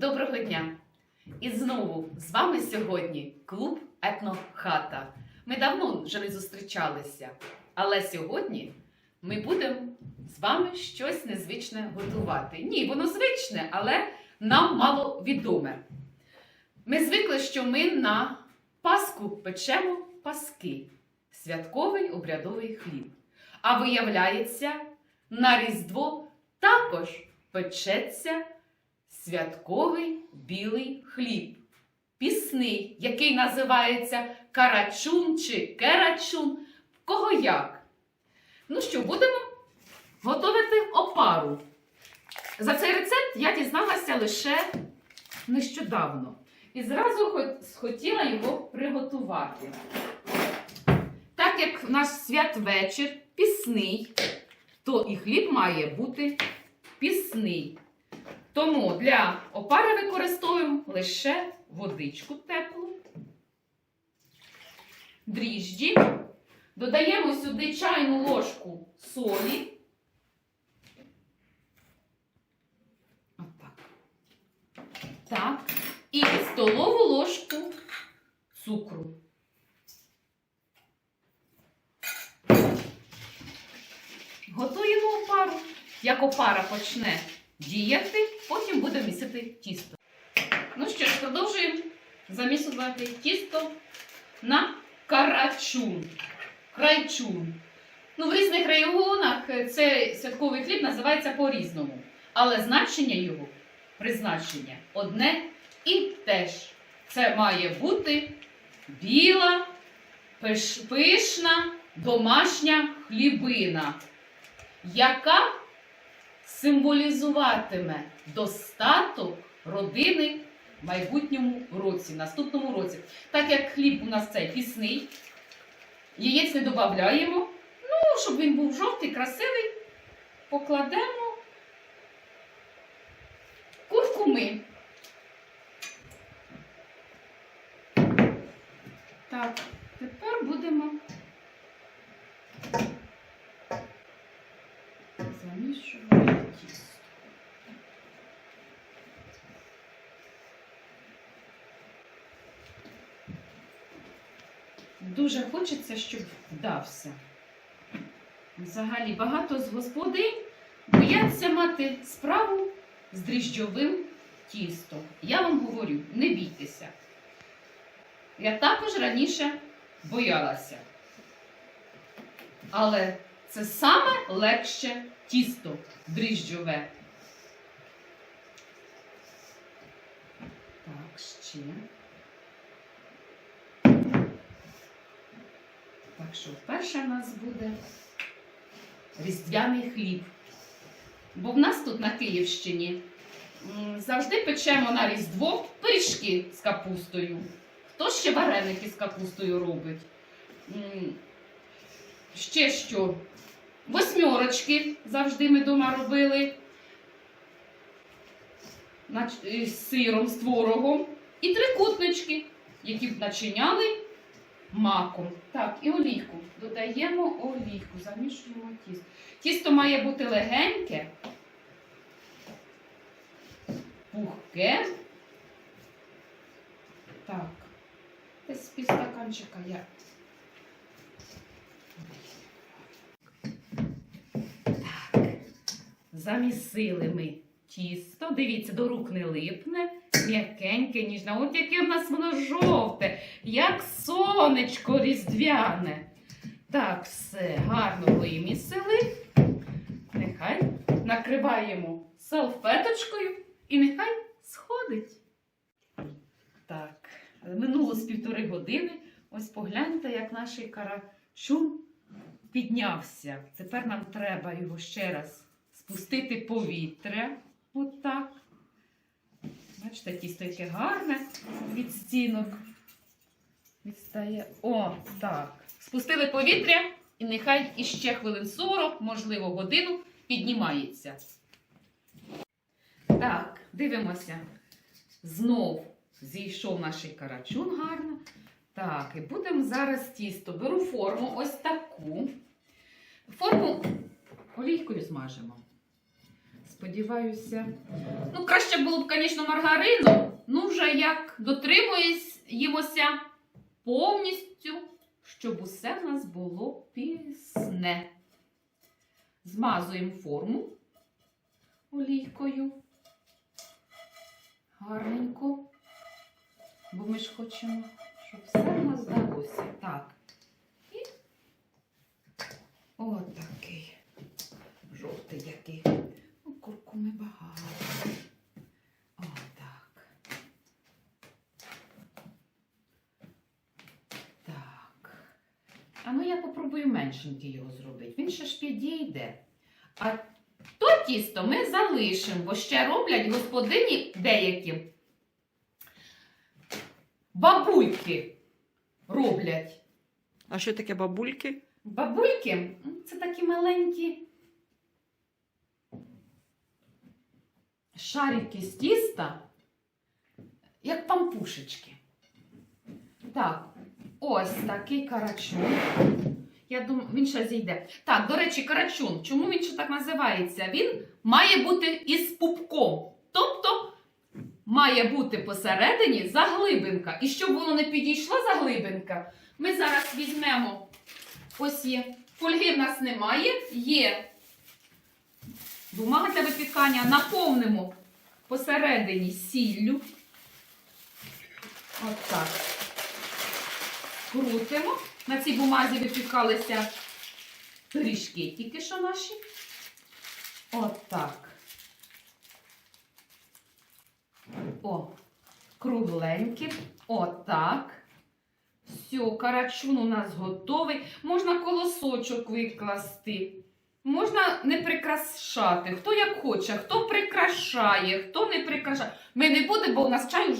Доброго дня! І знову з вами сьогодні клуб Етнохата. Ми давно вже не зустрічалися, але сьогодні ми будемо з вами щось незвичне готувати. Ні, воно звичне, але нам мало відоме. Ми звикли, що ми на Пасху печемо паски, святковий обрядовий хліб. А виявляється, на Різдво також печеться святковий білий хліб, пісний, який називається карачун чи керачун. Кого як? Ну що, будемо готувати опару. За цей рецепт я дізналася лише нещодавно. І зразу хо- схотіла його приготувати. Так як в наш святвечір пісний, то і хліб має бути пісний. Тому для опари використовуємо лише водичку теплу, дріжджі. Додаємо сюди чайну ложку солі. Отак. Так. І столову ложку цукру. Готуємо опару. Як опара почне діяти, потім будемо місити тісто. Ну що ж, продовжуємо замісувати тісто на карачун. Крайчун. Ну, в різних регіонах цей святковий хліб називається по-різному. Але значення його, призначення одне і те ж. Це має бути біла, пиш- пишна, домашня хлібина, яка символізуватиме достаток родини в майбутньому році, наступному році. Так як хліб у нас цей пісний, яєць не додаємо. Ну, щоб він був жовтий, красивий, покладемо куркуми. Так, тепер будемо замішувати тісто. Дуже хочеться, щоб вдався. Взагалі, багато з господинь бояться мати справу з дріжджовим тістом. Я вам говорю, не бійтеся. Я також раніше боялася. Але це саме легше тісто дріжджове. Так, ще. Так що вперше в нас буде різдвяний хліб. Бо в нас тут на Київщині завжди печемо на Різдво пиріжки з капустою. Хто ще вареники з капустою робить? Ще що? Восьмерочки завжди ми вдома робили. з сиром, з творогом. І трикутнички, які начиняли маком. Так, і олійку. Додаємо олійку, замішуємо тісто. Тісто має бути легеньке, пухке. Так, десь півстаканчика я. Так, замісили ми тісто. Дивіться, до рук не липне. М'якеньке, ніжне. От яке в нас воно жовте, як сонечко різдвяне. Так, все гарно вимісили. Нехай накриваємо салфеточкою і нехай сходить. Так, минуло з півтори години. Ось погляньте, як наш карачун піднявся. Тепер нам треба його ще раз спустити повітря. От так. Бачите, тісто яке гарне від стінок. Відстає. О, так. Спустили повітря і нехай іще хвилин 40, можливо, годину піднімається. Так, дивимося. Знов зійшов наш карачун гарно. Так, і будемо зараз тісто. Беру форму ось таку. Форму олійкою змажемо. Сподіваюся. Ну, краще було б, звісно, маргарину. Ну, вже як дотримуємося повністю, щоб усе в нас було пісне. Змазуємо форму олійкою. Гарненько. Бо ми ж хочемо, щоб все в нас здалося. Так. І отакий. Жовтий який. Ну, куркуми багато. Отак. Так. А я попробую меншенький його зробити. Він ще ж підійде. А то тісто ми залишимо, бо ще роблять господині деякі бабульки роблять. А що таке бабульки? Бабульки це такі маленькі шарики з тіста, як пампушечки. Так, ось такий карачун. Я думаю, він ще зійде. Так, до речі, карачун. Чому він ще так називається? Він має бути із пупком. Тобто має бути посередині заглибинка. І щоб воно не підійшла заглибинка, ми зараз візьмемо ось є. Фольги в нас немає, є бумага для випікання. Наповнимо посередині сіллю. От так. Крутимо. На цій бумазі випікалися пиріжки тільки що наші. От так. О, кругленькі. Отак. Все, карачун у нас готовий. Можна колосочок викласти. Можна не прикрашати. Хто як хоче, хто прикрашає, хто не прикрашає. Ми не будемо, бо у нас чаю,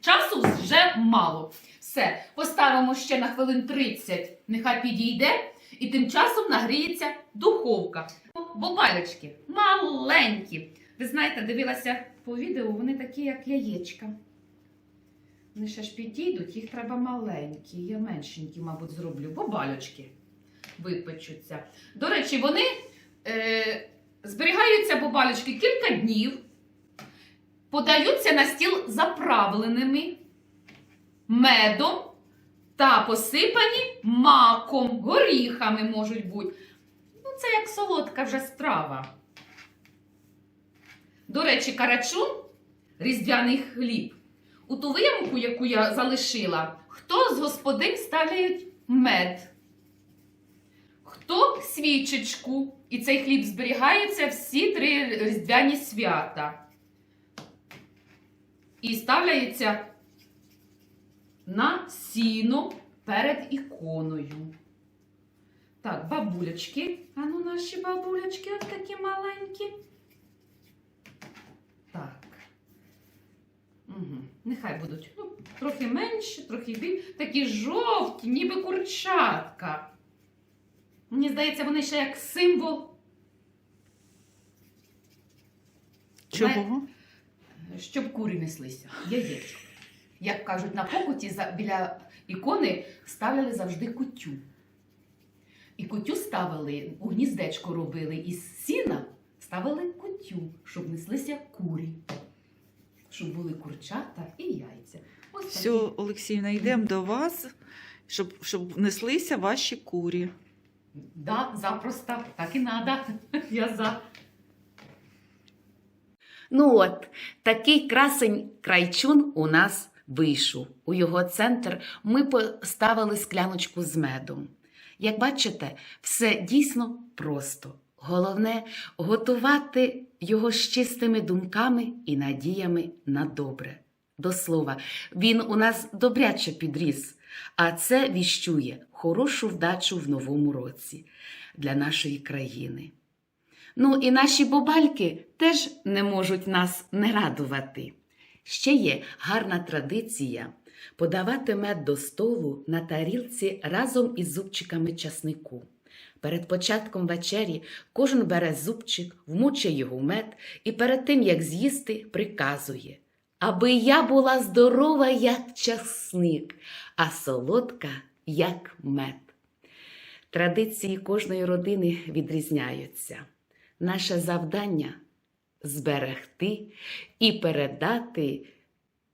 часу вже мало. Все, поставимо ще на хвилин 30, нехай підійде, і тим часом нагріється духовка. Бобалечки маленькі. Ви знаєте, дивилася по відео, вони такі, як яєчка. Вони ще ж підійдуть, їх треба маленькі. Я меншенькі, мабуть, зроблю. Бобалючки випечуться. До речі, вони е, зберігаються бобалючки кілька днів, подаються на стіл заправленими медом та посипані маком, горіхами можуть бути. Ну, це як солодка вже страва. До речі, карачун різдвяний хліб. У ту виямку, яку я залишила, хто з господин ставляють мед, хто свічечку, і цей хліб зберігається всі три різдвяні свята. І ставляється на сіно перед іконою. Так, бабулечки. А ну наші бабулечки, от такі маленькі. Так. Угу. Нехай будуть ну, трохи менші, трохи більші. Такі жовті, ніби курчатка. Мені здається, вони ще як символ, Чого? щоб курі неслися. Яєчко. Як кажуть, на покуті біля ікони ставили завжди кутю. І кутю ставили, у гніздечко робили із сіна, ставили кутю, щоб неслися курі. Щоб були курчата і яйця. Ось Все, такі. Олексіївна, йдемо до вас, щоб, щоб неслися ваші курі. Да, запросто, так і надо. Я за. Ну от, такий красень крайчун у нас вийшов. У його центр ми поставили скляночку з медом. Як бачите, все дійсно просто. Головне готувати його з чистими думками і надіями на добре. До слова, він у нас добряче підріс, а це віщує хорошу вдачу в новому році для нашої країни. Ну і наші бобальки теж не можуть нас не радувати. Ще є гарна традиція подавати мед до столу на тарілці разом із зубчиками часнику. Перед початком вечері кожен бере зубчик, вмочує його в мед і перед тим, як з'їсти, приказує, аби я була здорова, як часник, а солодка, як мед. Традиції кожної родини відрізняються. Наше завдання зберегти і передати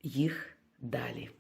їх далі.